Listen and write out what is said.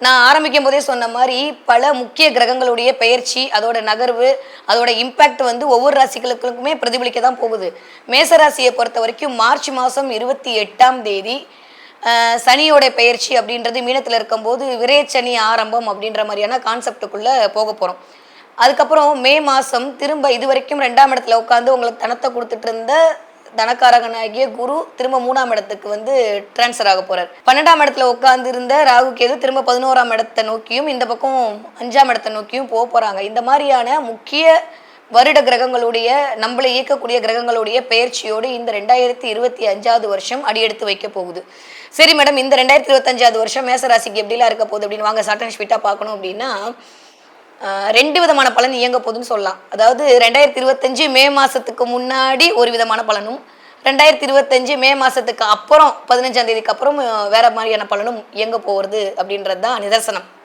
நான் ஆரம்பிக்கும் போதே சொன்ன மாதிரி பல முக்கிய கிரகங்களுடைய பெயர்ச்சி அதோட நகர்வு அதோட இம்பேக்ட் வந்து ஒவ்வொரு ராசிகளுக்குமே பிரதிபலிக்க தான் போகுது. மேச ராசியை பொறுத்த வரைக்கும் மார்ச் மாதம் இருபத்தி எட்டாம் தேதி சனியோட பெயர்ச்சி அப்படின்றது மீனத்தில் இருக்கும்போது விரைச்சனி ஆரம்பம் அப்படின்ற மாதிரியான கான்செப்டுக்குள்ளே போக போகிறோம் அதுக்கப்புறம் மே மாதம் திரும்ப இது வரைக்கும் ரெண்டாம் இடத்துல உட்காந்து உங்களுக்கு தனத்தை கொடுத்துட்டு இருந்த தனக்காரகனாகிய குரு திரும்ப மூணாம் இடத்துக்கு வந்து டிரான்ஸ்ஃபர் ஆக போறார். பன்னெண்டாம் இடத்துல உட்கார்ந்து இருந்த ராகு கேது திரும்ப பதினோராம் இடத்தை நோக்கியும் இந்த பக்கம் அஞ்சாம் இடத்தை நோக்கியும் போக போறாங்க. இந்த மாதிரியான முக்கிய வருட கிரகங்களுடைய நம்மளை இயக்கக்கூடிய கிரகங்களுடைய பெயர்ச்சியோடு இந்த ரெண்டாயிரத்தி இருபத்தி அஞ்சாவது வருஷம் அடியெடுத்து வைக்க போகுது. சரி மேடம் இந்த ரெண்டாயிரத்தி இருபத்தஞ்சாவது வருஷம் மேசராசிக்கு எப்படிலாம் இருக்க போகுது அப்படின்னு வாங்க சாட்டன் ஸ்வீட்டாக பார்க்கணும் அப்படின்னா ரெண்டு விதமான பலன் இயங்க போகுதுன்னு சொல்லலாம். அதாவது ரெண்டாயிரத்தி இருபத்தஞ்சு மே மாதத்துக்கு முன்னாடி ஒரு விதமான பலனும் ரெண்டாயிரத்தி இருபத்தஞ்சு மே மாதத்துக்கு அப்புறம் பதினஞ்சாம் தேதிக்கு அப்புறம் வேற மாதிரியான பலனும் இயங்க போகிறது அப்படின்றது தான் நிதர்சனம்.